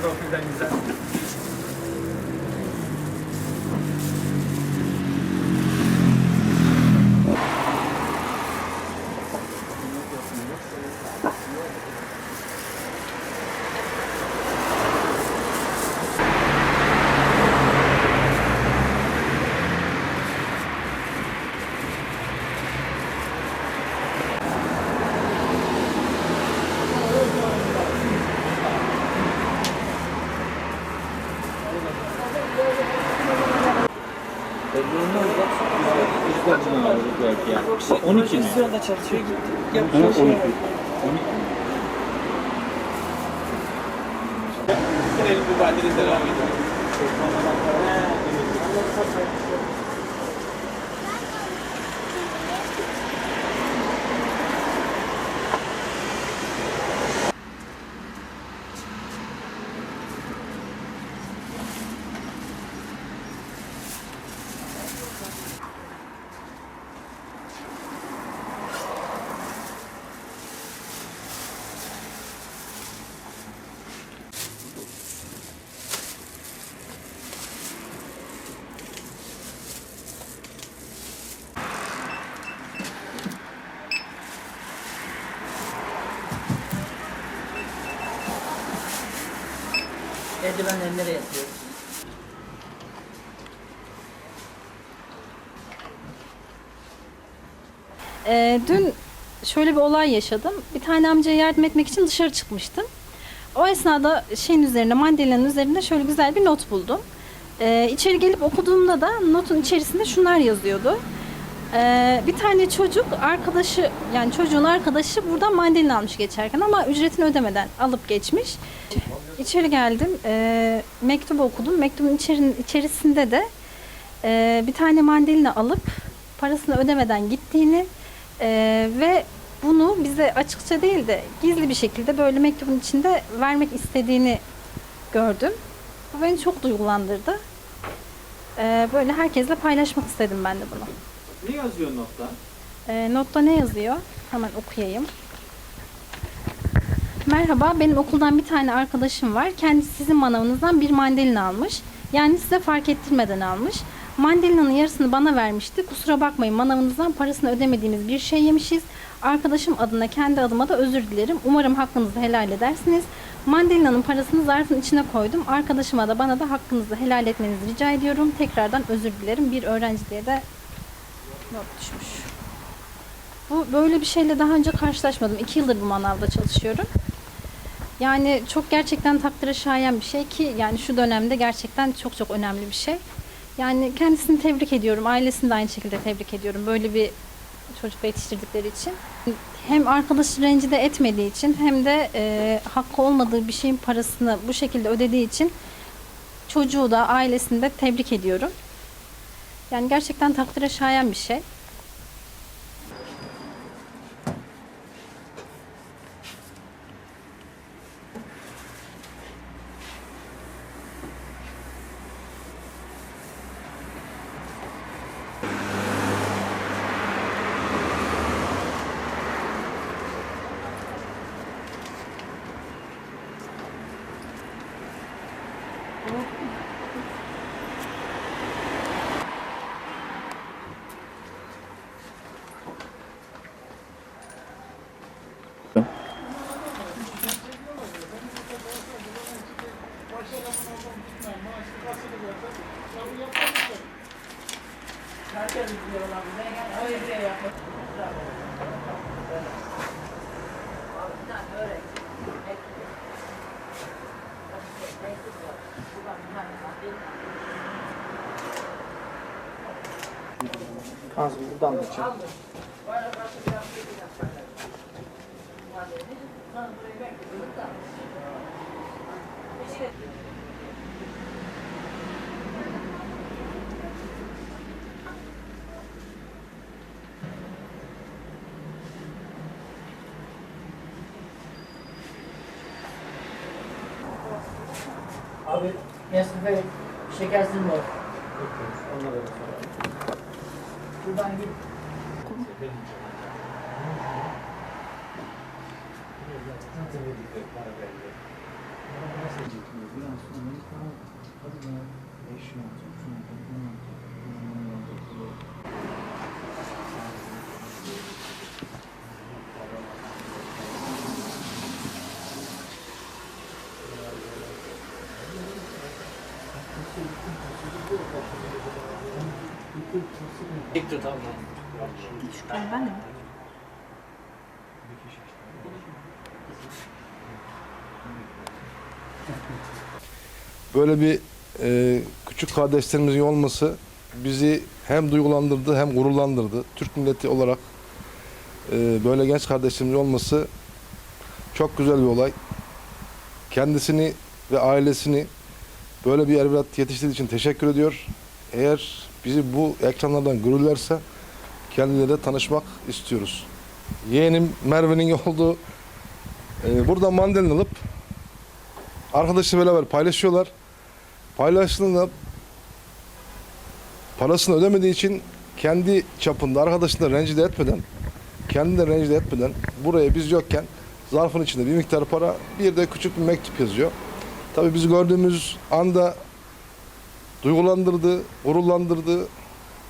golpe. Belki ya. 12 mi? Sırada çalışıyor gittik. Ha, Yapıyor 12. şey 12 yapıyor. mi? El mübadele devam ediyor. Eldivenleri nereye yapıyoruz? Ee, dün şöyle bir olay yaşadım. Bir tane amcaya yardım etmek için dışarı çıkmıştım. O esnada şeyin üzerine, mandalina'nın üzerinde şöyle güzel bir not buldum. Ee, içeri gelip okuduğumda da notun içerisinde şunlar yazıyordu. Ee, bir tane çocuk arkadaşı, yani çocuğun arkadaşı buradan mandalina almış geçerken ama ücretini ödemeden alıp geçmiş. İçeri geldim, ee, mektubu okudum. Mektubun içerin, içerisinde de ee, bir tane mandalina alıp parasını ödemeden gittiğini ee, ve bunu bize açıkça değil de gizli bir şekilde böyle mektubun içinde vermek istediğini gördüm. Bu beni çok duygulandırdı. Ee, böyle herkesle paylaşmak istedim ben de bunu. Ne yazıyor notta? Ee, notta ne yazıyor? Hemen okuyayım. Merhaba, benim okuldan bir tane arkadaşım var. Kendisi sizin manavınızdan bir mandalina almış. Yani size fark ettirmeden almış. Mandalina'nın yarısını bana vermişti. Kusura bakmayın manavınızdan parasını ödemediğimiz bir şey yemişiz. Arkadaşım adına kendi adıma da özür dilerim. Umarım hakkınızı helal edersiniz. Mandalina'nın parasını zarfın içine koydum. Arkadaşıma da bana da hakkınızı helal etmenizi rica ediyorum. Tekrardan özür dilerim. Bir öğrenciye de not düşmüş. Bu böyle bir şeyle daha önce karşılaşmadım. İki yıldır bu manavda çalışıyorum. Yani çok gerçekten takdire şayan bir şey ki yani şu dönemde gerçekten çok çok önemli bir şey. Yani kendisini tebrik ediyorum. Ailesini de aynı şekilde tebrik ediyorum. Böyle bir çocuk yetiştirdikleri için. Hem arkadaşı rencide etmediği için hem de e, hakkı olmadığı bir şeyin parasını bu şekilde ödediği için çocuğu da ailesini de tebrik ediyorum. Yani gerçekten takdire şayan bir şey. Herkes diyorlar bize gel. Hayır diye yapmak. Kazım buradan da çek. Abi Nescafe şekersiz mi var? Buradan git. Dik tut abi. Ben de Böyle bir e, küçük kardeşlerimizin olması bizi hem duygulandırdı hem gururlandırdı. Türk milleti olarak e, böyle genç kardeşimiz olması çok güzel bir olay. Kendisini ve ailesini böyle bir evlat yetiştirdiği için teşekkür ediyor. Eğer bizi bu ekranlardan görürlerse kendileriyle tanışmak istiyoruz. Yeğenim Merve'nin olduğu e, burada mandalina alıp arkadaşıyla beraber paylaşıyorlar. Paylaştığında parasını ödemediği için kendi çapında arkadaşını da rencide etmeden kendini de rencide etmeden buraya biz yokken zarfın içinde bir miktar para bir de küçük bir mektup yazıyor. Tabii biz gördüğümüz anda duygulandırdı, gururlandırdı.